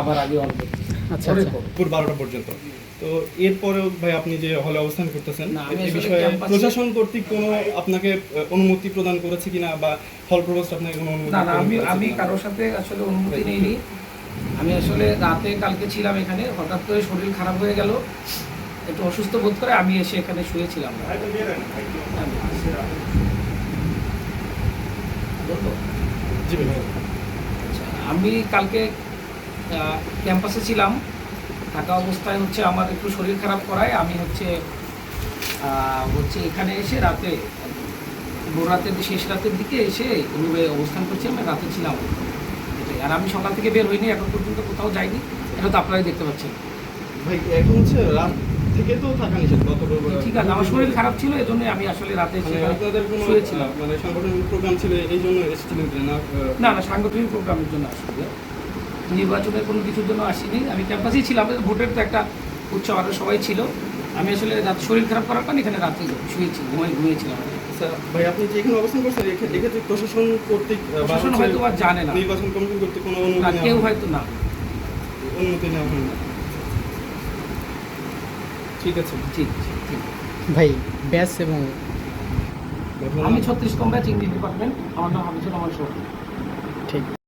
আবার আগে আচ্ছা আচ্ছা। করব। দুপুর বারোটা পর্যন্ত। তো এরপরেও ভাই আপনি যে হলে অবস্থান করতেছেন এই বিষয়ে প্রশাসন কর্তৃক কোনো আপনাকে অনুমতি প্রদান করেছে কিনা বা হল প্রভোস্ট আপনাকে কোনো অনুমতি না না আমি আমি কারোর সাথে আসলে অনুমতি নেইনি। আমি আসলে রাতে কালকে ছিলাম এখানে হঠাৎ করে শরীর খারাপ হয়ে গেল। একটু অসুস্থ বোধ করে আমি এসে এখানে শুয়েছিলাম। বলব? আচ্ছা, আমি কালকে ক্যাম্পাসে ছিলাম। থাকা অবস্থায় হচ্ছে আমার একটু শরীর খারাপ করায় আমি হচ্ছে হচ্ছে এখানে এসে রাতে রাতের শেষ রাতের দিকে এসে রুমে অবস্থান করছি আমি রাতে ছিলাম। এটাই। আর আমি সকাল থেকে বের হইনি এখন পর্যন্ত কোথাও যাইনি। এটা তো আপনারাই দেখতে পাচ্ছেন। ভাই এখন হচ্ছে রাত থেকে তো থাকা নিষেধ গত ঠিক আছে আমার শরীর খারাপ ছিল এই জন্য আমি আসলে রাতে মানে আপনাদের কোনো শুয়েছিলাম। মানে সাংগঠনিক প্রোগ্রাম ছিল এই জন্য এসেছিলেন না না না সাংগঠনিক প্রোগ্রামের জন্য আসলে নির্বাচনের কোনো কিছুর জন্য আসিনি। আমি ক্যাম্পাসেই ছিলাম ভোটের তো একটা উৎসব আরও সবাই ছিল। আমি আসলে রাত শরীর খারাপ করার কারণে এখানে রাতে শুয়েছি ঘুমাই ঘুমিয়েছিলাম। আচ্ছা ভাই আপনি যে এখানে অবস্থান করছেন এক্ষে- এক্ষেত্রে প্রশাসন কর্তৃক প্রশাসন হয়তো বা জানে না। নির্বাচন কমিশন কর্তৃক কোনো অনুমতি কেউ হয়তো না। অনুমতি নেওয়া হয় না। ঠিক আছে ঠিক ঠিক, ভাই ব্যাস এবং আমি ছত্রিশ কম ব্যাচ ইংলিশ ডিপার্টমেন্ট আমার নাম হাফিজুর রহমান ঠিক।